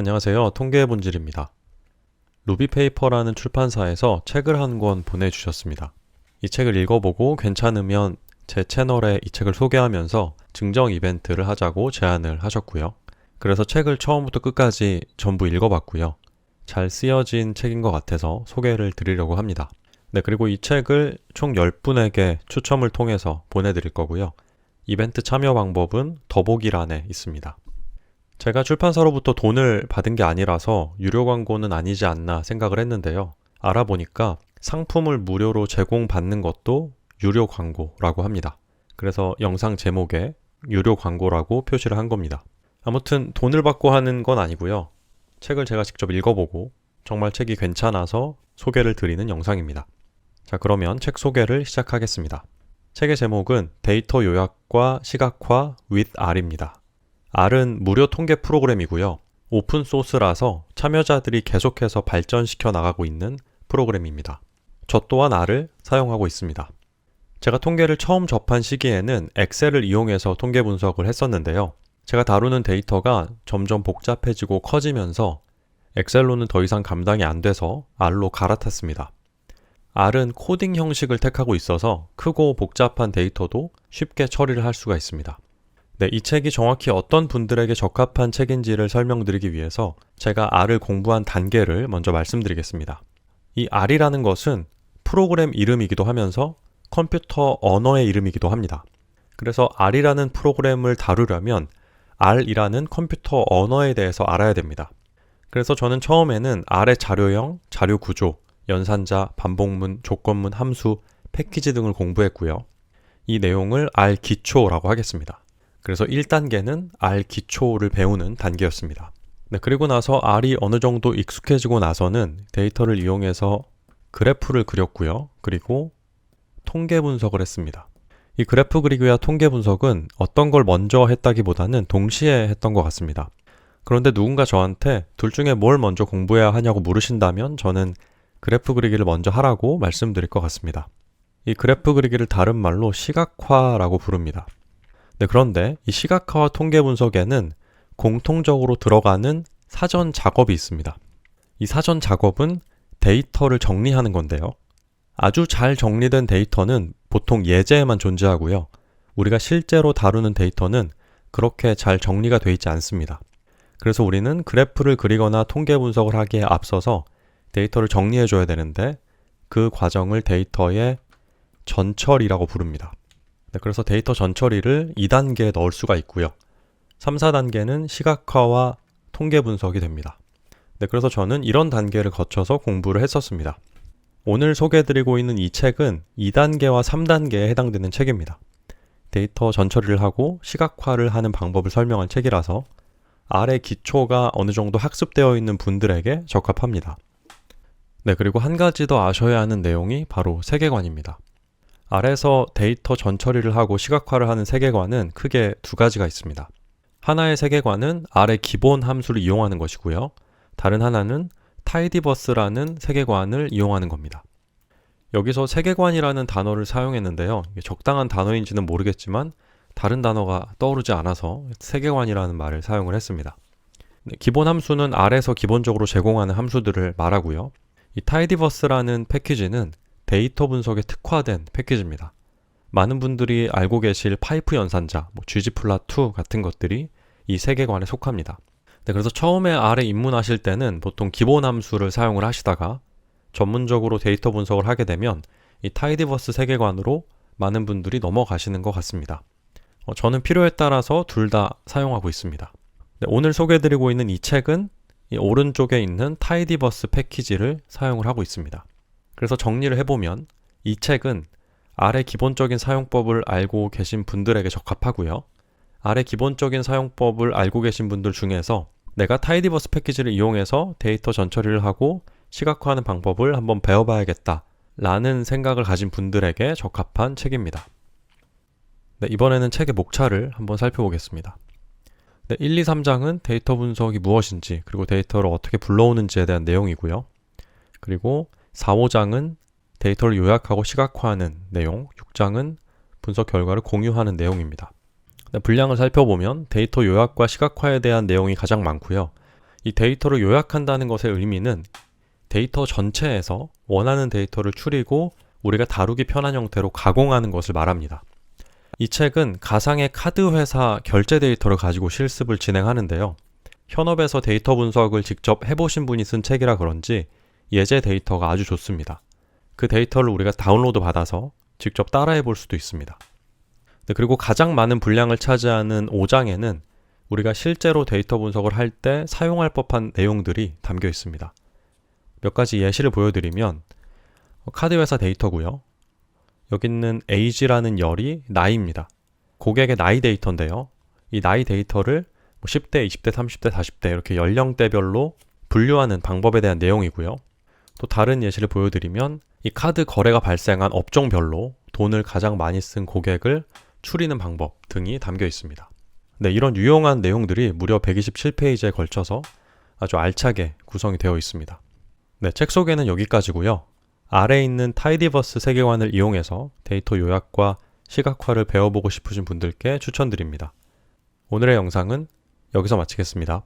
안녕하세요. 통계의 본질입니다. 루비페이퍼라는 출판사에서 책을 한 권 보내주셨습니다. 이 책을 읽어보고 괜찮으면 제 채널에 이 책을 소개하면서 증정 이벤트를 하자고 제안을 하셨고요. 그래서 책을 처음부터 끝까지 전부 읽어봤고요. 잘 쓰여진 책인 것 같아서 소개를 드리려고 합니다. 네, 그리고 이 책을 총 10분에게 추첨을 통해서 보내드릴 거고요. 이벤트 참여 방법은 더보기란에 있습니다. 제가 출판사로부터 돈을 받은 게 아니라서 유료 광고는 아니지 않나 생각을 했는데요. 알아보니까 상품을 무료로 제공받는 것도 유료 광고라고 합니다. 그래서 영상 제목에 유료 광고라고 표시를 한 겁니다. 아무튼 돈을 받고 하는 건 아니고요. 책을 제가 직접 읽어보고 정말 책이 괜찮아서 소개를 드리는 영상입니다. 자, 그러면 책 소개를 시작하겠습니다. 책의 제목은 데이터 요약과 시각화 with R입니다. R은 무료 통계 프로그램이고요. 오픈 소스라서 참여자들이 계속해서 발전시켜 나가고 있는 프로그램입니다. 저 또한 R을 사용하고 있습니다. 제가 통계를 처음 접한 시기에는 엑셀을 이용해서 통계 분석을 했었는데요. 제가 다루는 데이터가 점점 복잡해지고 커지면서 엑셀로는 더 이상 감당이 안 돼서 R로 갈아탔습니다. R은 코딩 형식을 택하고 있어서 크고 복잡한 데이터도 쉽게 처리를 할 수가 있습니다. 네, 이 책이 정확히 어떤 분들에게 적합한 책인지를 설명드리기 위해서 제가 R을 공부한 단계를 먼저 말씀드리겠습니다. 이 R이라는 것은 프로그램 이름이기도 하면서 컴퓨터 언어의 이름이기도 합니다. 그래서 R이라는 프로그램을 다루려면 R이라는 컴퓨터 언어에 대해서 알아야 됩니다. 그래서 저는 처음에는 R의 자료형, 자료 구조, 연산자, 반복문, 조건문, 함수, 패키지 등을 공부했고요. 이 내용을 R 기초라고 하겠습니다. 그래서 1단계는 R 기초를 배우는 단계였습니다. 네, 그리고 나서 R이 어느 정도 익숙해지고 나서는 데이터를 이용해서 그래프를 그렸고요. 그리고 통계 분석을 했습니다. 이 그래프 그리기와 통계 분석은 어떤 걸 먼저 했다기보다는 동시에 했던 것 같습니다. 그런데 누군가 저한테 둘 중에 뭘 먼저 공부해야 하냐고 물으신다면 저는 그래프 그리기를 먼저 하라고 말씀드릴 것 같습니다. 이 그래프 그리기를 다른 말로 시각화라고 부릅니다. 네, 그런데 이 시각화와 통계 분석에는 공통적으로 들어가는 사전 작업이 있습니다. 이 사전 작업은 데이터를 정리하는 건데요. 아주 잘 정리된 데이터는 보통 예제에만 존재하고요. 우리가 실제로 다루는 데이터는 그렇게 잘 정리가 되어 있지 않습니다. 그래서 우리는 그래프를 그리거나 통계 분석을 하기에 앞서서 데이터를 정리해 줘야 되는데 그 과정을 데이터의 전처리라고 부릅니다. 네, 그래서 데이터 전처리를 2단계에 넣을 수가 있고요. 3, 4단계는 시각화와 통계 분석이 됩니다. 네, 그래서 저는 이런 단계를 거쳐서 공부를 했었습니다. 오늘 소개해드리고 있는 이 책은 2단계와 3단계에 해당되는 책입니다. 데이터 전처리를 하고 시각화를 하는 방법을 설명한 책이라서 아래 기초가 어느 정도 학습되어 있는 분들에게 적합합니다. 네, 그리고 한 가지 더 아셔야 하는 내용이 바로 세계관입니다. 아래서 데이터 전처리를 하고 시각화를 하는 세계관은 크게 두 가지가 있습니다. 하나의 세계관은 아래 기본 함수를 이용하는 것이고요. 다른 하나는 타이디버스라는 세계관을 이용하는 겁니다. 여기서 세계관이라는 단어를 사용했는데요. 적당한 단어인지는 모르겠지만 다른 단어가 떠오르지 않아서 세계관이라는 말을 사용을 했습니다. 네, 기본 함수는 아래서 기본적으로 제공하는 함수들을 말하고요. 이 타이디버스라는 패키지는 데이터 분석에 특화된 패키지입니다. 많은 분들이 알고 계실 파이프 연산자, 뭐 ggplot2 같은 것들이 이 세계관에 속합니다. 네, 그래서 처음에 R에 입문하실 때는 보통 기본 함수를 사용을 하시다가 전문적으로 데이터 분석을 하게 되면 이 타이디버스 세계관으로 많은 분들이 넘어가시는 것 같습니다. 어, 저는 필요에 따라서 둘 다 사용하고 있습니다. 네, 오늘 소개해드리고 있는 이 책은 이 오른쪽에 있는 타이디버스 패키지를 사용을 하고 있습니다. 그래서 정리를 해보면 이 책은 아래 기본적인 사용법을 알고 계신 분들에게 적합하고요. 아래 기본적인 사용법을 알고 계신 분들 중에서 내가 타이디버스 패키지를 이용해서 데이터 전처리를 하고 시각화하는 방법을 한번 배워봐야겠다 라는 생각을 가진 분들에게 적합한 책입니다. 네, 이번에는 책의 목차를 한번 살펴보겠습니다. 네, 1, 2, 3장은 데이터 분석이 무엇인지 그리고 데이터를 어떻게 불러오는지에 대한 내용이고요. 그리고 4, 5장은 데이터를 요약하고 시각화하는 내용, 6장은 분석 결과를 공유하는 내용입니다. 네, 분량을 살펴보면 데이터 요약과 시각화에 대한 내용이 가장 많고요. 이 데이터를 요약한다는 것의 의미는 데이터 전체에서 원하는 데이터를 추리고 우리가 다루기 편한 형태로 가공하는 것을 말합니다. 이 책은 가상의 카드 회사 결제 데이터를 가지고 실습을 진행하는데요. 현업에서 데이터 분석을 직접 해보신 분이 쓴 책이라 그런지 예제 데이터가 아주 좋습니다. 그 데이터를 우리가 다운로드 받아서 직접 따라해 볼 수도 있습니다. 네, 그리고 가장 많은 분량을 차지하는 5장에는 우리가 실제로 데이터 분석을 할 때 사용할 법한 내용들이 담겨 있습니다. 몇 가지 예시를 보여드리면 카드 회사 데이터고요. 여기 있는 age라는 열이 나이입니다. 고객의 나이 데이터인데요. 이 나이 데이터를 뭐 10대, 20대, 30대, 40대 이렇게 연령대별로 분류하는 방법에 대한 내용이고요. 또 다른 예시를 보여드리면 이 카드 거래가 발생한 업종별로 돈을 가장 많이 쓴 고객을 추리는 방법 등이 담겨 있습니다. 네, 이런 유용한 내용들이 무려 127페이지에 걸쳐서 아주 알차게 구성이 되어 있습니다. 네, 책 소개는 여기까지고요. 아래에 있는 타이디버스 세계관을 이용해서 데이터 요약과 시각화를 배워보고 싶으신 분들께 추천드립니다. 오늘의 영상은 여기서 마치겠습니다.